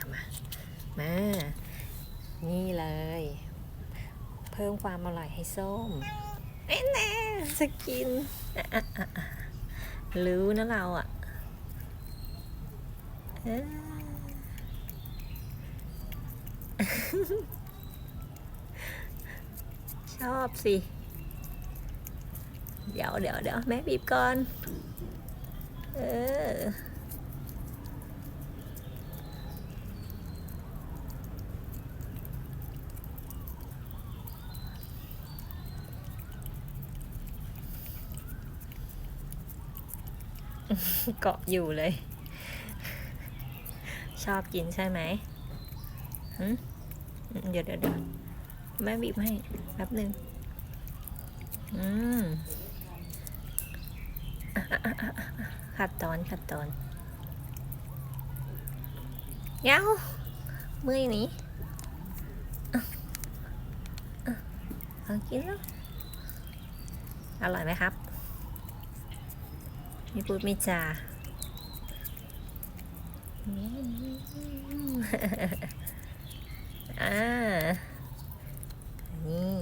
มามามานี่เลย เพิ่มความอร่อยให้ส้มเอ้แน่สกินรู้นะเราอะชอบสิ เดี๋ยวเดี๋ยวเดี๋ยวแม่บีบก่อน เออ เกาะอยู่เลย ชอบกินใช่ไหมเดี๋ยวเดี๋ยวเดี๋ยวแม่บีบให้แป๊บหนึ่งอืมขัดตอนขัดตอนเย้าเมื่อยหนี้เอากินแล้วอร่อยไหมครับ มีพูดไม่จาอ่า นี่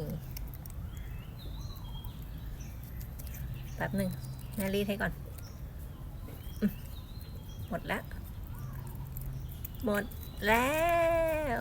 แป๊บหนึ่งแม่รีดให้ก่อน หมดแล้ว หมดแล้ว